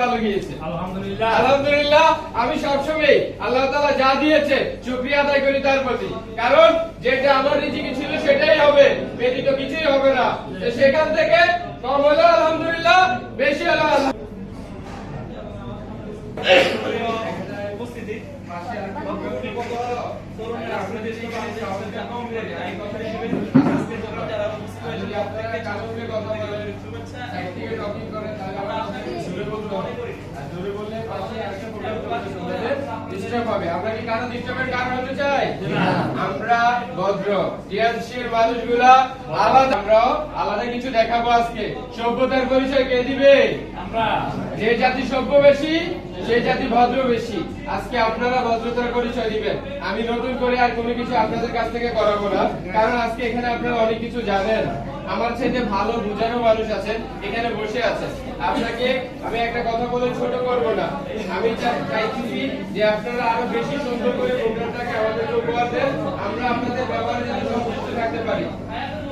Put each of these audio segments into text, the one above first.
ভালো গিয়েছে। আলহামদুলিল্লাহ। আলহামদুলিল্লাহ আমি সবসময় আল্লাহ তাআলা যা দিয়েছে শুকরিয়া আদায় করি তার প্রতি। কারণ যেটা আমার রিজিকে ছিল সেটাই হবে ব্যতীত কিছুই হবে না। সেখান থেকে কম হলো আলহামদুলিল্লাহ বেশি হলো। উপস্থিতি যদি আপনারা কারোর কথা বলেন একদিকে টকিং করেন তাহলে আমরা জোরে বলব আর জোরে বললে পাশে আরেকটা প্রোগ্রাম চলতেছে ডিস্টার্ব হবে আমরা কি কারও ডিস্টার্বের কারণ হতে চাই? আমরা ভদ্র মানুষগুলা আলাদা। আমরাও আলাদা কিছু দেখাবো আজকে। সভ্যতার পরিচয় কে দিবে? আমরা। যে জাতি সভ্য বেশি সেই জাতি ভদ্র বেশি। আজকে আপনারা ভদ্রতার পরিচয় দিবেন। আমি নতুন করে আর কোনো কিছু আপনাদের কাছ থেকে করাবো না। কারণ আজকে এখানে আপনারা অনেক কিছু জানেন। আমার চাইতে ভালো বুঝানো মানুষ আছেন এখানে বসে আছেন। আপনাকে আমি একটা কথা বলে ছোট করব না। আমি চাইছি যে আপনারা আরও বেশি সুন্দর করে প্রোগ্রামটাকে আমাদেরকে উপহার দেন। আমরা আপনাদের ব্যবহারে যেন সন্তুষ্ট থাকতে পারি।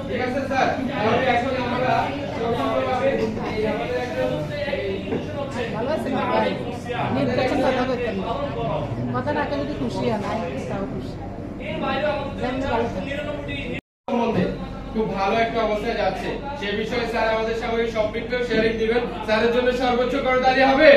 ঠিক আছে স্যার? তাহলে এখন আমরা সম্পূর্ণভাবে আমাদের একজন ভালো আছেন? নির্বাচন কথা না কেন খুশি হয় না তাও খুশি। খুব ভালো একটা অবস্থায় যাচ্ছে। সে বিষয়ে স্যার আমাদের সঙ্গে সম্পৃক্ত শেয়ারিং দিবেন। স্যারের জন্য সর্বোচ্চ করদারি হবে।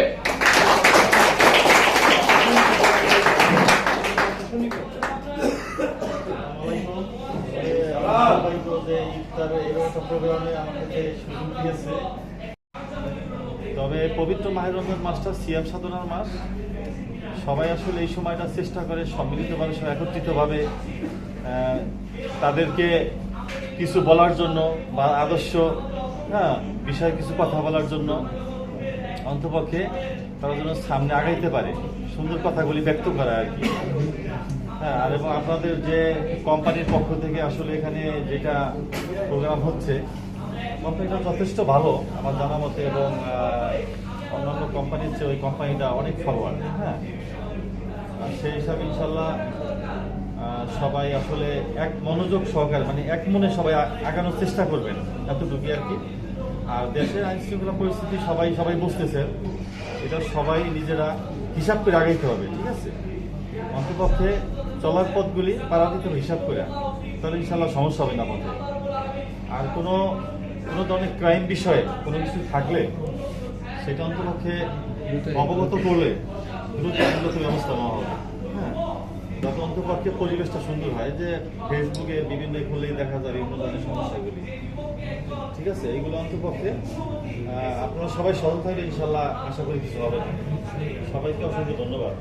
তবে পবিত্র মাহের মাসটা সিয়াম সাধনার মাস। সবাই আসলে এই সময়টা চেষ্টা করে সম্মিলিতভাবে, সব একত্রিতভাবে তাদেরকে কিছু বলার জন্য বা আদর্শ হ্যাঁ বিষয়ে কিছু কথা বলার জন্য অন্তপক্ষে তারা যেন সামনে আগাইতে পারে। সুন্দর কথাগুলি ব্যক্ত করা আর কি। হ্যাঁ আর এবং আপনাদের যে কোম্পানির পক্ষ থেকে আসলে এখানে যেটা প্রোগ্রাম হচ্ছে, কোম্পানিটা যথেষ্ট ভালো আমার জানা মতে এবং অন্যান্য কোম্পানির চেয়ে ওই কোম্পানিটা অনেক ফরওয়ার্ড হ্যাঁ। আর সেই হিসাবে ইনশাল্লাহ সবাই আসলে এক মনোযোগ সহকারে মানে এক মনে সবাই আগানোর চেষ্টা করবেন এতটুকুই আর কি। আর দেশের আইন শৃঙ্খলা পরিস্থিতি সবাই সবাই বুঝতেছে এটা সবাই নিজেরা হিসাব করে আগাইতে হবে ঠিক আছে? অন্তপক্ষে চলার পথগুলি পাড়া দিতে হবে হিসাব করে তাহলে ইনশাল্লাহ সমস্যা হবে না পথে আর কোনো কোনো ধরনের ক্রাইম বিষয়ে কোনো কিছু থাকলে সেটা অন্তপক্ষে অবগত করলে দ্রুত ব্যবস্থা নেওয়া হবে। যাতে অন্তপক্ষে পরিবেশটা সুন্দর হয়, যে ফেসবুকে বিভিন্ন খুলেই দেখা যায় বিভিন্ন ধরনের সমস্যাগুলি। ঠিক আছে? এইগুলো অন্তপক্ষে আপনারা সবাই সচেতন থাকলে ইনশাল্লাহ আশা করি কিছু হবে সবাইকে অসংখ্য ধন্যবাদ।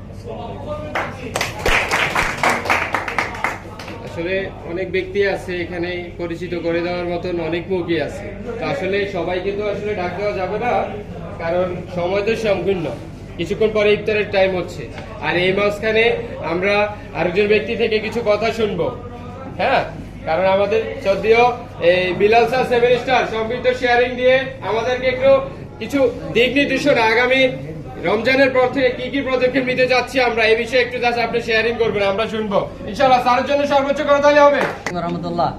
আসলে অনেক ব্যক্তি আছে এখানে পরিচিত করে দেওয়ার মতন, অনেক মুখী আছে। তো আসলে সবাইকে তো আসলে ডাক দেওয়া যাবে না, কারণ সময় তো সংকীর্ণ কিছুক্ষণ পরে ইফতারের টাইম হচ্ছে। আর এই মাঝখানে আমরা আরেকজন ব্যক্তি থেকে কিছু কথা শুনব। হ্যাঁ? কারণ আমাদের যদিও এই বিলাল স্যার, সেভেন স্টার সম্পৃক্ত শেয়ারিং দিয়ে আমাদেরকে একটু কিছু দিক নির্দেশনা আগামী রমজানের পর থেকে কি কি পদক্ষেপ নিতে যাচ্ছি আমরা, এই বিষয়ে একটু জাস্ট আপনি শেয়ারিং করবেন, আমরা শুনব। ইনশাআল্লাহ স্যারের জন্য সর্বোচ্চ করে তাহলে হবে। রহমতুল্লাহ।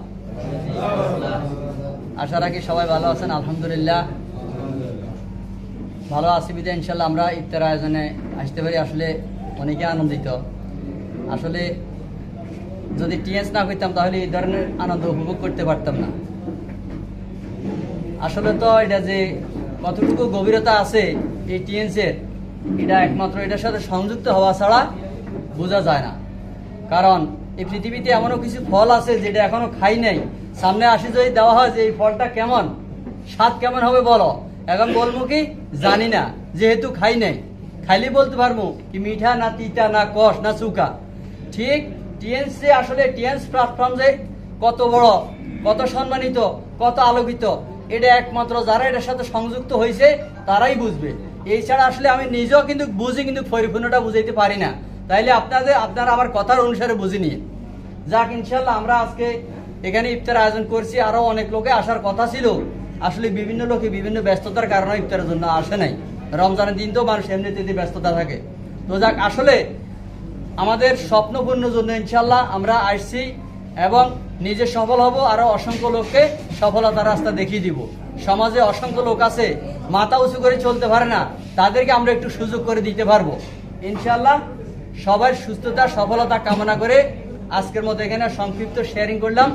আশা রাখি সবাই ভালো আছেন, আলহামদুলিল্লাহ। ভালো আছি বিদায়, ইনশাল্লাহ আমরা ইফতার আয়োজনে আসতে পারি। আসলে অনেকে আনন্দিত। আসলে যদি টিএস না করতাম তাহলে এই ধরনের আনন্দ উপভোগ করতে পারতাম না। আসলে তো এটা যে কতটুকু গভীরতা আছে এই টিএনসের এটা একমাত্র এটার সাথে সংযুক্ত হওয়া ছাড়া বোঝা যায় না। কারণ এই পৃথিবীতে এমনও কিছু ফল আছে যেটা এখনও খাই নাই। সামনে আসি যদি দেওয়া হয় যে এই ফলটা কেমন, স্বাদ কেমন হবে বলো। এখন বলব কি, জানি না, যেহেতু খাই নাই। খাইলে বলতে পারব কি মিঠা না তিতা, না কষ, না চুকা। ঠিক টিএনস আসলে টিএনস প্ল্যাটফর্ম যে কত বড়, কত সম্মানিত, কত আলোকিত, এটা একমাত্র যারা এটার সাথে সংযুক্ত হয়েছে, তারাই বুঝবে। এছাড়া আসলে আমি নিজেও কিন্তু বুঝি, কিন্তু পরিপূর্ণটা বুঝাইতে পারি না। তাইলে আপনাদের, আপনারা আমার কথার অনুসারে বুঝে নিয়ে যাক, ইনশাল্লাহ আমরা আজকে এখানে ইফতার আয়োজন করছি। আরও অনেক লোকে আসার কথা ছিল। আসলে বিভিন্ন লোকে বিভিন্ন ব্যস্ততার কারণে ইফতারের জন্য আসে নাই। রমজানের দিন তো মানুষ এমনিতে ব্যস্ততা থাকে। তো যাক, আসলে আমাদের স্বপ্ন পূর্ণের জন্য ইনশাল্লাহ আমরা আসছি এবং নিজে সফল হব, আরও অসংখ্য লোককে সফলতার রাস্তা দেখিয়ে দিব। সমাজে অসংখ্য লোক আছে, মাথা উঁচু করে চলতে পারে না, তাদেরকে আমরা একটু সুযোগ করে দিতে পারব। ইনশাল্লাহ সবার সুস্থতা, সফলতা কামনা করে আজকের মতো এখানে সংক্ষিপ্ত শেয়ারিং করলাম।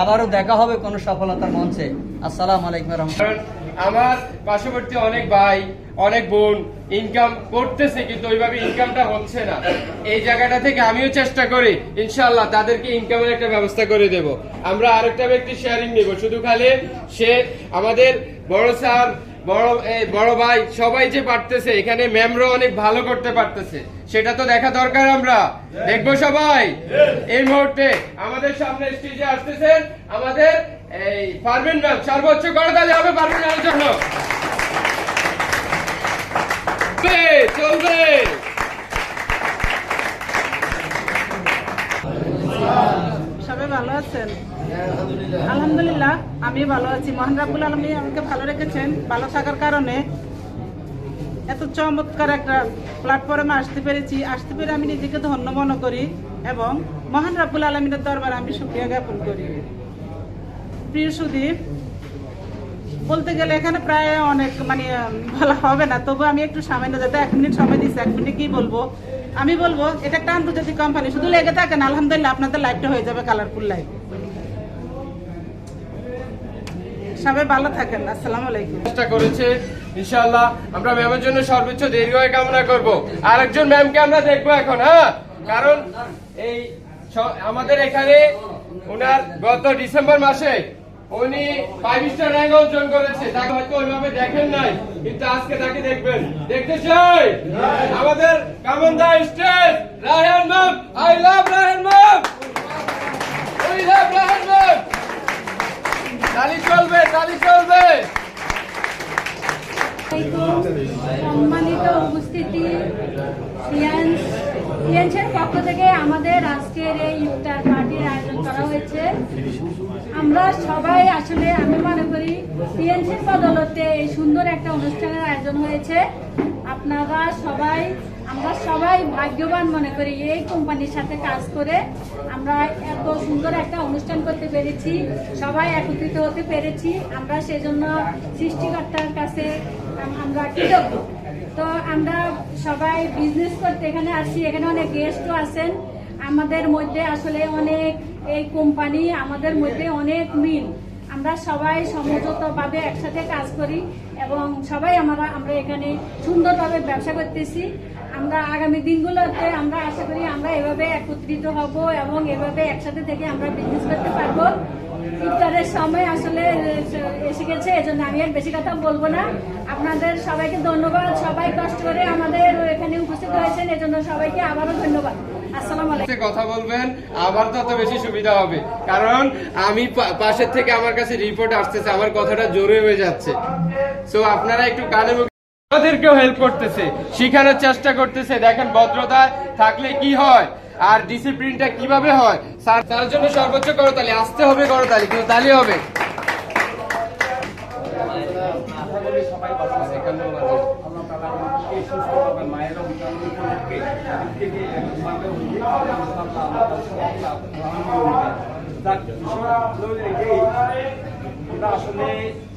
আবারও দেখা হবে কোনো সফলতার মঞ্চে। আসসালামু আলাইকুম রহমতুল্লাহ। আমার পার্শ্ববর্তী অনেক ভাই, অনেক বোন ইনকাম করতেছে কিন্তু ওইভাবে ইনকামটা হচ্ছে না। এই জায়গাটা থেকে আমিও চেষ্টা করি ইনশাল্লাহ তাদেরকে ইনকামের একটা ব্যবস্থা করে দেব। আমরা আরেকটা ব্যক্তি শেয়ারিং নেব। শুধু খালি সে আমাদের বড় স্যার বড় এই বড় ভাই সবাই যে পারতেছে এখানে ম্যামরা অনেক ভালো করতে পারতেছে। সেটা তো দেখা দরকার আমরা। দেখব সবাই। এই মুহূর্তে আমাদের সামনে স্টেজে আসতেছেন আমাদের এই পারবেন ম্যাম। সর্বোচ্চ করতালি হবে পারবেন ম্যামের জন্য। চলবে, সবাই ভালো আছেন? আলহামদুলিল্লাহ আমি ভালো আছি। মহান রাব্বুল আলমী আমাকে ভালো রেখেছেন, ভালো থাকার কারণে। এত চমৎকার একটা প্ল্যাটফর্মে আসতে পেরেছি। আসতে পেরে আমি নিজেকে ধন্য মনে করি এবং মহান রাব্বুল আলমিনের দরবার আমি সুক্রিয়া জ্ঞাপন করি। প্রিয় সুদীপ, বলতে গেলে এখানে প্রায় অনেক মানে বলা হবে না। তবু আমি একটু সামান্য, যাতে এক মিনিট সময় দিচ্ছি এক মিনিটে কি বলব? আমি বলব, এটা একটা আন্তর্জাতিক কোম্পানি শুধু লেগে থাকেন আলহামদুলিল্লাহ, আপনাদের লাইফটা হয়ে যাবে কালারফুল লাইফ সবাই ভালো থাকেন, আসসালামু আলাইকুম। চেষ্টা করেছে, ইনশাআল্লাহ। আমরা ম্যামের জন্য সর্বোচ্চ দীর্ঘায় কামনা করব। আরেকজন ম্যামকে আমরা দেখব এখন হ্যাঁ? কারণ এই আমাদের এখানে ওনার গত ডিসেম্বর মাসে উনি ফাইভ স্টার র্যাঙ্ক অর্জন করেছে। তাকে হয়তো ওইভাবে দেখেন নাই, কিন্তু আজকে তাকে দেখবেন। দেখতে চাই! আমাদের কামন্দা stage, Raihan ma'am I love Raihan ma'am! We love Raihan ma'am! তালি চলবে তালি চলবে। সম্মানিত উপস্থিতি সিয়ান্সের পক্ষ থেকে আমাদের আজকের এই ইফতার পার্টির আয়োজন করা হয়েছে। আমরা সবাই আসলে, আমি মনে করি সিএনসির বদলতে এই সুন্দর একটা অনুষ্ঠানের আয়োজন হয়েছে। আপনারা সবাই, আমরা সবাই ভাগ্যবান মনে করি এই কোম্পানির সাথে কাজ করে আমরা এত সুন্দর একটা অনুষ্ঠান করতে পেরেছি, সবাই একত্রিত হতে পেরেছি, আমরা সেজন্য সৃষ্টিকর্তার কাছে আমরা কৃতজ্ঞ। তো আমরা সবাই বিজনেস করতে এখানে আসি এখানে অনেক গেস্টও আছেন। আমাদের মধ্যে আসলে অনেক এই কোম্পানি আমাদের মধ্যে অনেক মিল। আমরা সবাই সমঝোতভাবে একসাথে কাজ করি এবং সবাই আমরা আমরা এখানে সুন্দরভাবে ব্যবসা করতেছি। আমরা আগামী দিনগুলোতে আমরা আশা করি আমরা এভাবে একত্রিত হব এবং এভাবে একসাথে থেকে আমরা বিজনেস করতে পারব। ইফতারের সময় আসলে এসে গেছে, এজন্য আমি আর বেশি কথা বলব না। আপনাদের সবাইকে ধন্যবাদ। সবাই কষ্ট করে আমাদের এখানে উপস্থিত হয়েছেন, এজন্য সবাইকে আবারও ধন্যবাদ। কথা বলবেন, আবার তত বেশি সুবিধা হবে। কারণ আমি পাশের থেকে আমার কাছে রিপোর্ট আসতেছে, আমার কথাটা জোরে হয়ে যাচ্ছে। সো আপনারা একটু কানে আমাদেরকেও হেল্প করতেছে, শিখানোর চেষ্টা করতেছে। দেখেন ভদ্রতা থাকলে কি হয়, আর ডিসিপ্লিনটা কীভাবে হয়, স্যার তার জন্য সর্বোচ্চ করতালি, আসতে হবে করতালি কিন্তু তালি হবে। আসলে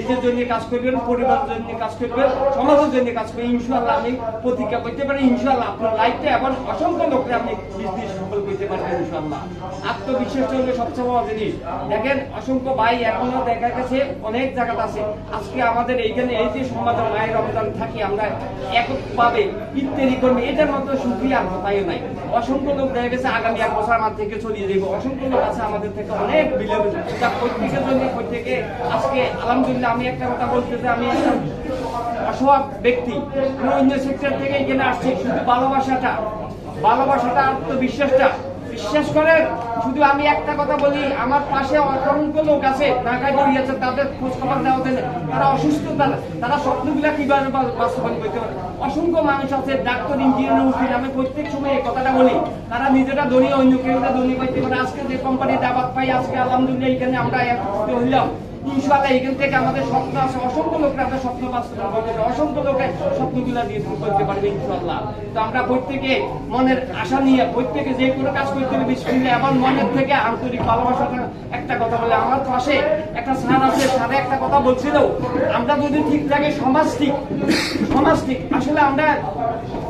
নিজের জন্য কাজ করবেন, পরিবারের জন্য কাজ করবেন, সমাজের জন্য কাজ করবেন। ইনশাআল্লাহ আমি প্রতিজ্ঞা করতে পারি, ইনশাআল্লাহ আপনার লাইফটা এবং অসংখ্য লোককে আপনি বিজনেস সফল করতে পারবেন, ইনশাআল্লাহ। আত্মবিশ্বাস হলো সবচেয়ে বড় জিনিস। দেখেন, অসংখ্য ভাই এখনও দেখা গেছে, অনেক জায়গাতে আছে। আজকে আমাদের এইখানে এই যে সমাজের মায়ের অবদান থাকি, আমরা এককভাবে ইত্যাদি করবে এটার মতো সুক্রিয়া আর কোথাও নাই। অসংখ্য লোক দেখা গেছে, আগামী এক বছর আমার থেকে ছড়িয়ে যাবে অসংখ্য লোক আছে আমাদের থেকে, অনেক প্রত্যেকের জন্য, প্রত্যেকে আজকে, আলহামদুলিল্লাহ, আমি একটা কথা বলতে যে আমি একটা অসহায় ব্যক্তি। আমি অন্য সেক্টর থেকে এখানে আসছি, শুধু ভালোবাসাটা ভালোবাসাটা, আত্মবিশ্বাসটা বিশ্বাস করেন? শুধু আমি একটা কথা বলি, আমার পাশে অসংখ্য লোক আছে, ঢাকায় গড়িয়েছে তাদের খোঁজ খবর দেওয়া দেন তারা অসুস্থ, তারা তারা স্বপ্নগুলা কীভাবে বাস্তবায়ন করতে পারে? অসংখ্য মানুষ আছে, ডাক্তার ইঞ্জিনিয়ার উকিল আমি প্রত্যেক সময় এই কথাটা বলি। তারা নিজেরা ধনী, অন্য কেউ ধনী পাইতে পারে। আজকে যে কোম্পানি দাবাত পাই, আজকে আলহামদুলিল্লাহ এখানে আমরা হইলাম এখান থেকে আমাদের স্বপ্ন আছে, অসংখ্য লোকরা আমরা স্বপ্ন অসংখ্য লোকে স্বপ্নগুলা দিয়ে পূরণ করতে পারবে তো আমরা প্রত্যেকে মনের আশা নিয়ে, প্রত্যেকে যে কোনো কাজ করতে মনের থেকে আন্তরিক ভালোবাসাটা একটা কথা বলে, আমার পাশে একটা স্যার আছে, স্যারে একটা কথা বলছিল, আমরা যদি ঠিক থাকে, সমাজ ঠিক সমাজ ঠিক। আসলে আমরা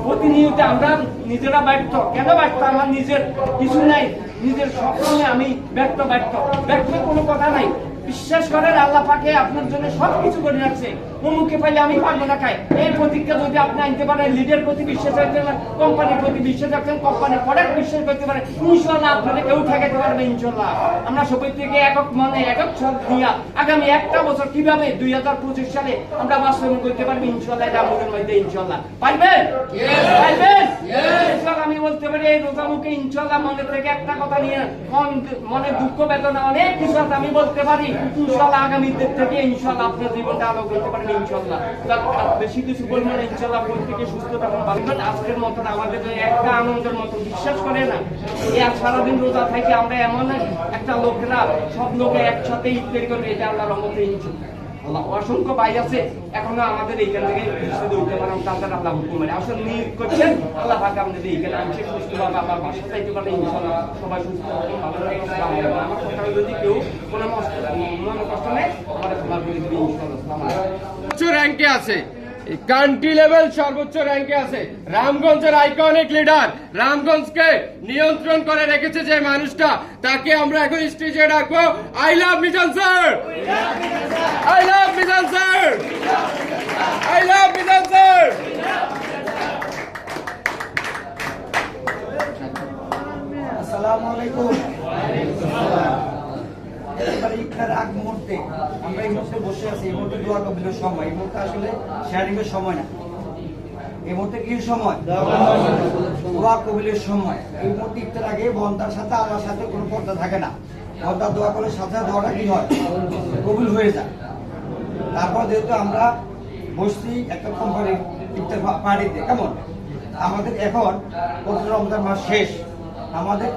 প্রতিনিয়ত আমরা নিজেরা ব্যর্থ। কেন ব্যর্থ? আমার নিজের কিছু নাই, নিজের স্বপ্ন নিয়ে আমি ব্যর্থ ব্যর্থ। ব্যর্থ কোনো কথা নাই। বিশ্বাস করেন আল্লাহ পাকে আপনার জন্য সব কিছু করে রাখছে। অমুকে পাইলে আমি পারব না খাই এই প্রতিজ্ঞা যদি আপনি আনতে পারেন লিডের প্রতি বিশ্বাস রাখতে পারেন কোম্পানির প্রতি বিশ্বাস রাখছেন কোম্পানির প্রোডাক্ট বিশ্বাস করতে পারেন ইনশাল্লাহ আপনারা কেউ ঠেকাতে পারবে ইনশাল্লাহ আমরা সবাই থেকে একক মনে একক সব দিয়া আগামী একটা বছর কীভাবে দুই হাজার পঁচিশ সালে আমরা বাস্তবায়ন করতে পারব ইনশাল্লাহ এটা আমাদের মধ্যে ইনশাল্লাহ পারবেন পারবেন আমি বলতে পারি এই রোজা মুখে ইনশাল্লাহ মনে থেকে একটা কথা নিয়ে মন মনে দুঃখ বেদনা অনেক কিছু আমি বলতে পারি। ইনশাল্লাহ আগামীদের থেকে ইনশাল্লাহ আপনার জীবনটা আলো করতে পারেন ইনশাল্লাহ বেশি কিছু বলবেন না ইনশাল্লাহ প্রত্যেকে সুস্থ থাকুন আজকের মতন আমাদের একটা আনন্দের মতো বিশ্বাস করে না সারাদিন রোজা থেকে আমরা এমন একটা লোকেরা সব লোকে একসাথে ইফতারি করবে, এটা আল্লাহ রহমতে ইনশাল্লাহ অসংখ্য ভাই আছে, এখনও আমাদের এইখান থেকে শুধু উঠতে পারেন তাদের আল্লাহ হুকুম মানে আসলে নিয়োগ করছেন, আল্লাহ ভাগ আমাদের এইখানে আমি সুস্থ ভাবে আমার বাসা চাইতে পারে ইনশাল্লাহ সবাই সুস্থ ভালো আমার কথা যদি কেউ কোনো মনে কষ্ট নেই আমার সবার করে দিবি আছে। কান্ট্রি লেভেল সর্বোচ্চ র্যাঙ্কে আছে। রামগঞ্জের আইকনিক লিডার রামগঞ্জকে নিয়ন্ত্রণ করে রেখেছে যে মানুষটা, তাকে আমরা এখন স্টেজে ডাকবো। I love Mizan sir! I love Mizan sir! I love Mizan sir! আসসালামু আলাইকুম। আমরা দোয়া কবিলের সময়। এই মুহূর্তে আসলে শেয়ারিং এর সময় না। এই মুহূর্তে কি সময়? দোয়া কবিলের সময়। এই মুহূর্তে ইফতার আগে বন্দার সাথে দোয়াটা কি হয়? হয়ে যায়। তারপর যেহেতু আমরা বসছি একটা কোম্পানির ইফতার পার্টিতে, কেমন? আমাদের এখন রমজান মাস শেষ। আমাদের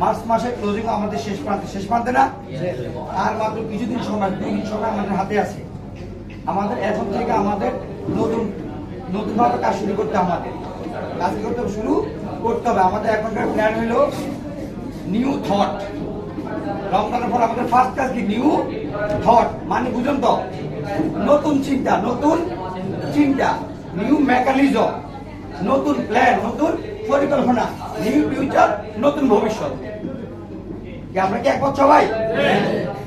মার্চ মাসের ক্লোজিং আমাদের শেষ প্রান্তে শেষ প্রান্তে না? আর মাত্র কিছুদিন সময় দুই দিন সময় আমাদের হাতে আছে। আমাদের এখন থেকে আমাদের নতুন, নতুনভাবে কাজ শুরু করতে আমাদের। কাজ করতে শুরু করতে হবে। আমাদের এখনকার প্ল্যান হলো নিউ থট রমজানের পর আমাদের ফার্স্ট কাজ কি? নিউ থট মানে বুঝুন তো, নতুন চিন্তা নতুন চিন্তা। নিউ মেকানিজম নতুন প্ল্যান নতুন পরিকল্পনা। নিউ ফিউচার নতুন ভবিষ্যৎ। আমরা কি একমত সবাই?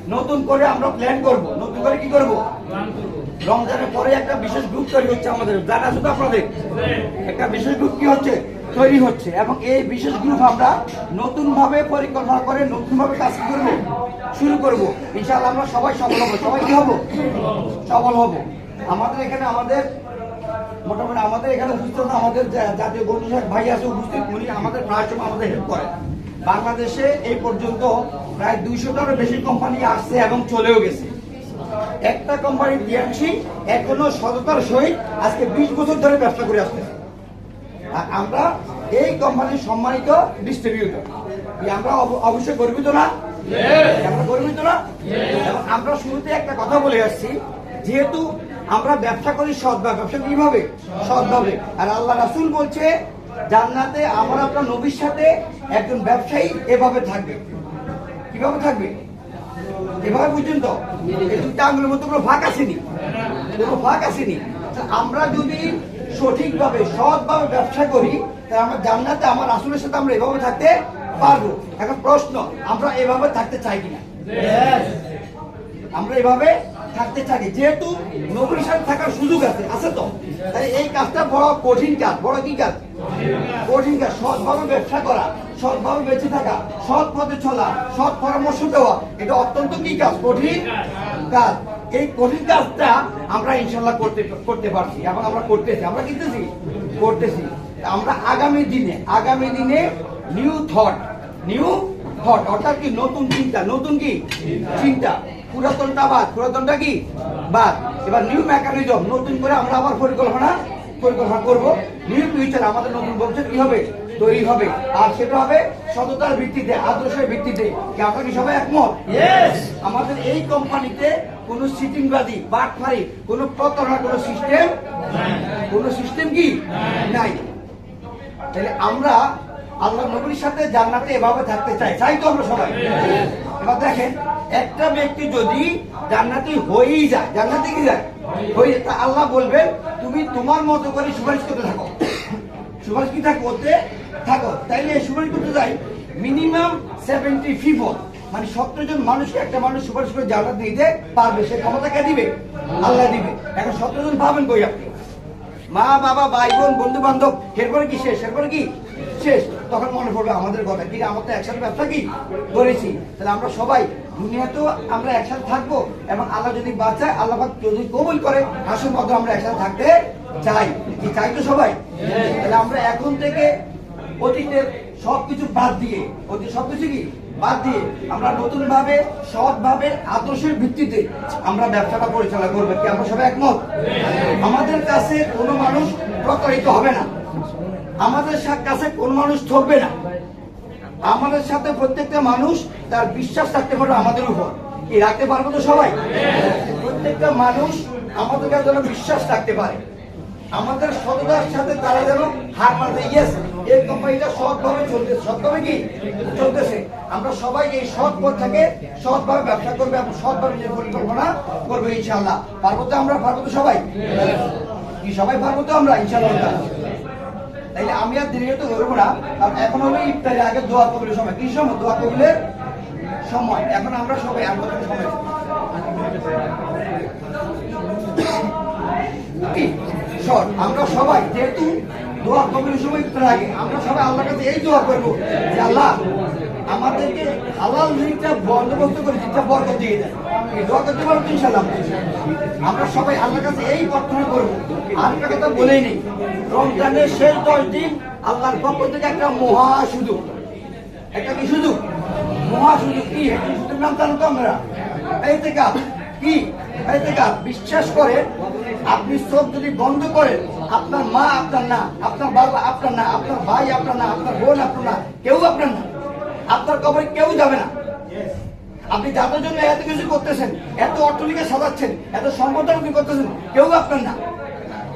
নতুন করে আমরা প্ল্যান করব। নতুন করে কি করব? রমজানের পরে একটা বিশেষ গ্রুপ তৈরি হচ্ছে আমাদের। জানা শুধু আপনাদের? একটা বিশেষ গ্রুপ কি হচ্ছে? তৈরি হচ্ছে। এবং এই বিশেষ গ্রুপ আমরা নতুন ভাবে পরিকল্পনা করে নতুন ভাবে কাজ করব? শুরু করব। ইনশাআল্লাহ আমরা সবাই সফল হব। সবাই কি হব? সফল হব। আমাদের এখানে আমাদের মোটামুটি আমাদের এখানে উপস্থিত আমাদের জাতীয় সাহেব ভাই আছে উপস্থিত উনি আমাদের প্রায় সময় আমাদের হেল্প করেন। বাংলাদেশে এই পর্যন্ত প্রায় দুইশোটারও বেশি কোম্পানি আসছে এবং চলেও গেছে। একটা কোম্পানি টিএমসি এখনও সততার সহিত আজকে বিশ বছর ধরে ব্যবসা করে আসতেছে আর আমরা এই কোম্পানির সম্মানিত ডিস্ট্রিবিউটর আমরা অব- অবশ্যই গর্বিত না? আমরা গর্বিত না? আমরা শুরুতে একটা কথা বলে আসছি যেহেতু আমরা ব্যবসা করি সৎভাবে ব্যবসা কীভাবে? সৎভাবে আর আল্লাহ রাসুল বলছে জান্নাতে আমার আপনার নবীর সাথে একজন ব্যবসায়ী এভাবে থাকবে। কীভাবে থাকবে? এভাবে বুঝছেন তো? দুটা আঙুলের মধ্যে কোনো ফাঁক আসেনি। কোনো ফাঁক আসেনি। আমরা যদি সঠিকভাবে সৎভাবে ব্যবসা করি তাহলে আমরা জান্নাতে আমার আসলের সাথে আমরা এভাবে থাকতে পারব। এখন প্রশ্ন আমরা এভাবে থাকতে চাই কিনা? আমরা এভাবে থাকতে চাই। যেহেতু সাথে থাকার সুযোগ আছে আছে তো? তাই এই কাজটা বড় কঠিন কাজ। বড় কি কাজ? কঠিন কাজ। সৎভাবে ব্যবসা করা, সৎভাবে বেঁচে থাকা, সৎ পথে চলা, সৎ পরামর্শ দেওয়া, এটা অত্যন্ত কি কাজ? কঠিন কাজ। এই কঠিন কাজটা আমরা ইনশাল্লাহ করতে করতে পারছি। এবং আমরা করতেছি। আমরা কিনতেছি? করতেছি। আমরা আগামী দিনে আগামী দিনে নিউ থট নিউ থট অর্থাৎ কি নতুন চিন্তা। নতুন কি? চিন্তা। পুরাতনটা বাদ। পুরাতনটা কি? বাদ। এবার নিউ মেকানিজম নতুন করে আমরা আবার পরিকল্পনা পরিকল্পনা করব। নিউ ফিউচার আমাদের নতুন ভবিষ্যৎ কি হবে? তৈরি হবে। আর সেটা হবে সততার ভিত্তিতে আদর্শের ভিত্তিতে। কি আপনারা কি সবাই একমত? আমাদের এই কোম্পানিতে কোনো সিটিংবাদী বাটফারি কোনো প্রতারণা কোনো সিস্টেম কোনো সিস্টেম কি? নাই। তাহলে আমরা আল্লাহ নবীর সাথে জান্নাতে এভাবে থাকতে চাই চাই তো আমরা সবাই। এবার দেখেন, একটা ব্যক্তি যদি জান্নাতি হয়েই যায়, জান্নাতে কি যায়? হয়ে তা আল্লাহ বলবেন, তুমি তোমার মতো করে সুপারিশ করতে থাকো। সুপারিশ কি থাকো? করতে থাকো। তাইলে সুপারিশ করতে যাই মিনিমাম সেভেন্টি ফিফোর মানে সত্তর জন মানুষকে একটা মানুষ সুপারিশ করে জান্নাত দিতে পারবে। সে ক্ষমতা কে দিবে? আল্লাহ দিবে। এখন সত্তর জন পাবেন কই আপনি? মা, বাবা, ভাই, বোন বন্ধু বান্ধব এরপরে কি শেষ? এরপরে কি? শেষ তখন মনে পড়বে আমাদের কথা। কি আমরা তো একসাথে ব্যবসা কি? করেছি তাহলে আমরা সবাই দুনিয়াতেও আমরা একসাথে থাকব এবং আল্লাহ যদি বাঁচায় আল্লাহ যদি কবুল করে হাসুর মতো আমরা একসাথে থাকতে চাই। কি চাই তো সবাই? তাহলে আমরা এখন থেকে অতীতের সবকিছু বাদ দিয়ে অতীত সবকিছু কি? বাদ দিয়ে আমরা নতুন ভাবে সৎ ভাবে আদর্শের ভিত্তিতে আমরা ব্যবসাটা পরিচালনা করব। কি আমরা সবাই একমত? আমাদের কাছে কোনো মানুষ প্রতারিত হবে না। আমাদের কাছে কোনো মানুষ ঠকবে না। আমাদের সাথে প্রত্যেকটা মানুষ তার বিশ্বাস রাখতে পারবে আমাদের উপর। কি রাখতে পারব তো সবাই? প্রত্যেকটা মানুষ আমাদের কাছে যেন বিশ্বাস রাখতে পারে। আমাদের সততার সাথে তারা যেন হার মানতে ইয়েস এই কোম্পানিটা সৎভাবে চলতেছে সৎভাবে কি? চলতেছে। আমরা সবাই এই সৎ পথ থেকে সৎভাবে ব্যবসা করবে এবং সৎভাবে নিজের পরিকল্পনা করবে ইনশাল্লাহ পারব তো আমরা? পারব তো সবাই? কি সবাই পারব তো আমরা? ইনশাল্লাহ তাইলে আমি আর দেরি তো ধরবো না। কারণ এখন হলো ইফতারের আগে দোয়া কবিলের সময়। কি সময়? দোয়া কবিলের সময়। এখন আমরা সবাই আন্দোলনের সময় কি? আমরা সবাই যেহেতু দোয়া কবিলের সময় ইফতারের আগে, আমরা সবাই আল্লাহর কাছে এই দোয়া করব যে, আল্লাহ, আমাদেরকে হালাল রিজিকটা বন্দোবস্ত করে জিনিসটা বরকত দিয়ে দেয় দোয়া করতে পারব ইনশাল্লাহ আমরা সবাই আল্লাহর কাছে এই প্রার্থনা করব। একটা কথা বলেই নেই। রমজানের শেষ দশ দিন আল্লাহর পক্ষ থেকে একটা মহা সুযোগ। একটা কি সুযোগ? মহা সুযোগ। কি? জানো তো আমরা? এই থেকে কি? এই থেকে বিশ্বাস করে আপনি চোখ যদি বন্ধ করেন, আপনার মা আপনার না, আপনার বাবা আপনার না, আপনার ভাই আপনার না, আপনার বোন আপনার না, কেউ আপনার না। আপনার কবরে কেউ যাবে না। আপনি যাদের জন্য এত কিছু করতেছেন, এত অট্টলিকা সাজাচ্ছেন, এত সম্পদ আপনি করতেছেন, কেউ আপনার না।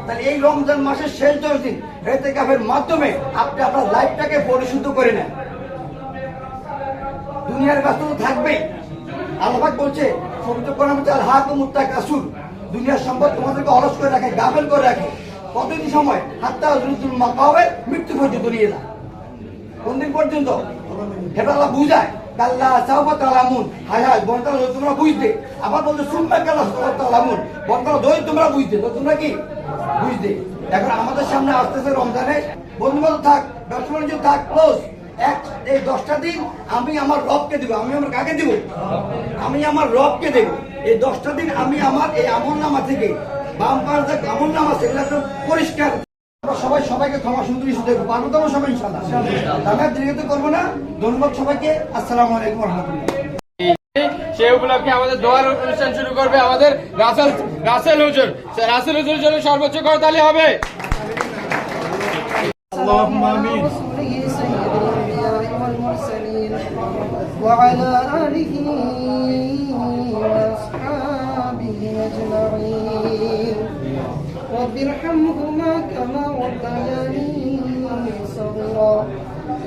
তাহলে এই রমজান মাসের শেষ দশ দিন এতে কাপের মাধ্যমে আপনি আপনার লাইফটাকে পরিশুদ্ধ করে নেন। দুনিয়ার ব্যস্ততা থাকবেই। আল্লাহ বলছে, পবিত্র কোরআন হচ্ছে আল হাক মুত্তা কাসুর দুনিয়ার সম্পদ তোমাদেরকে অলস করে রাখে, গাফেল করে রাখে। কতদিন সময়? হাত্তা জুলুতুল মাকাবে মৃত্যু পর্যন্ত নিয়ে যায় কোন দিন পর্যন্ত? এটা আল্লাহ বুঝায়। কাল্লা চাওবা তালামুন। হায় হায় বন্তালা তোমরা বুঝতে। আবার বলতে সুম্মা কাল্লা তালামুন। বন্তালা দই তোমরা বুঝতে। তো তোমরা কি? বুঝতে এখন আমাদের সামনে আসতেছে রমজানে। বন্ধু বান্ধব থাক ব্যবসা বাণিজ্য থাক ক্লোজ এক এই দশটা দিন আমি আমার রবকে দিব। আমি আমার কাকে দিব? আমি আমার রবকে দেব। এই দশটা দিন আমি আমার এই আমল নামা থেকে বাম পাশ যে আমল নামা সেগুলো একদম পরিষ্কার। আমরা সবাই সবাইকে ক্ষমা সুন্দর ইস্যু দেখব পারব তো আমরা সবাই ইনশাল্লাহ আর দীর্ঘত করব না। ধন্যবাদ সবাইকে। আসসালামু আলাইকুম রহমতুল্লাহ। সে উপলক্ষে আমাদের দোয়ার অনুষ্ঠান শুরু করবে আমাদের রাসেল রাসেল হুজুর রাসেল হুজুরের জন্য সর্বোচ্চ করতালি হবে اللهم آمين. ورسوله سيد الأنبياء والمرسلين وعلى آله وأصحابه أجمعين رب ارحمهما كما ربياني صغيرا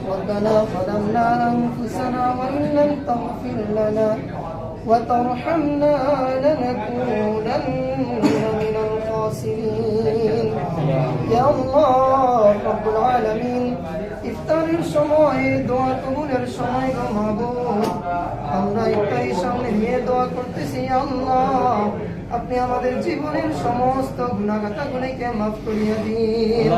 ربنا ظلمنا أنفسنا وإن لم تغفر لنا وترحمنا لنكونن من الخاسرين يا الله رب العالمين ইফতারের সময় দোয়া কবুলের সময় গো মাহবুব আমরা ইফতারের সামনে নিয়ে দোয়া করতেছি আল্লাহ আপনি আমাদের জীবনের সমস্ত গুণাগাতাগুলিকে মাফ করিয়া দিন।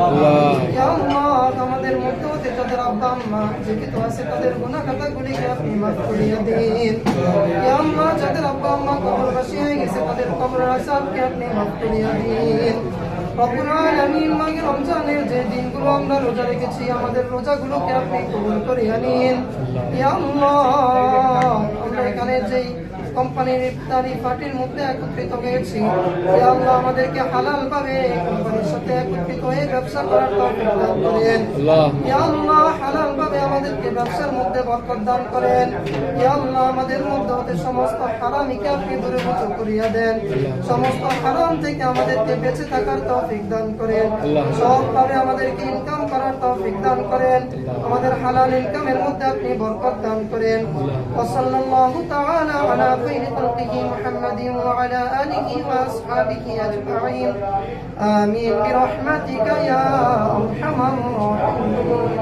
আমাদের মধ্য হতে তাদের আব্বা আম্মা জীবিত আছে তাদের গুণাগাতাগুলিকে আপনি মাফ করিয়া দিন। আল্লাহ যাদের আব্বা আম্মা কবরবাসী হয়ে গেছে তাদের কবরের আসাবকে আপনি মাফ করিয়া দিন। রমজানের যে দিনগুলো আমরা রোজা রেখেছি আমাদের রোজাগুলোকে আপনি কবুল করিয়া নিন। আমরা এখানে যেই কোম্পানির ইফতারি পার্টির মধ্যে একত্রিত হয়েছি। আল্লাহ আমাদেরকে হালাল ভাবে কোম্পানির সাথে একত্রিত হয়ে ব্যবসা করার তৌফিক দান করেন। আল্লাহ। হালাল ভাবে আমাদেরকে ব্যবসার মধ্যে বরকত দান করেন। আল্লাহ আমাদের মধ্যে হতে সমস্ত হারামিকে আপনি দূরীভূত করিয়া দেন। সমস্ত হারাম থেকে আমাদেরকে বেঁচে থাকার তৌফিক দান করেন। সবভাবে আমাদেরকে ইনকাম করার তৌফিক দান করেন আমাদের হালাল ইনকামের মধ্যে আপনি বরকত দান করেন وصلى الله تعالى على خير خلقه محمد وعلى آله وأصحابه أجمعين آمين برحمتك يا أرحم الراحمين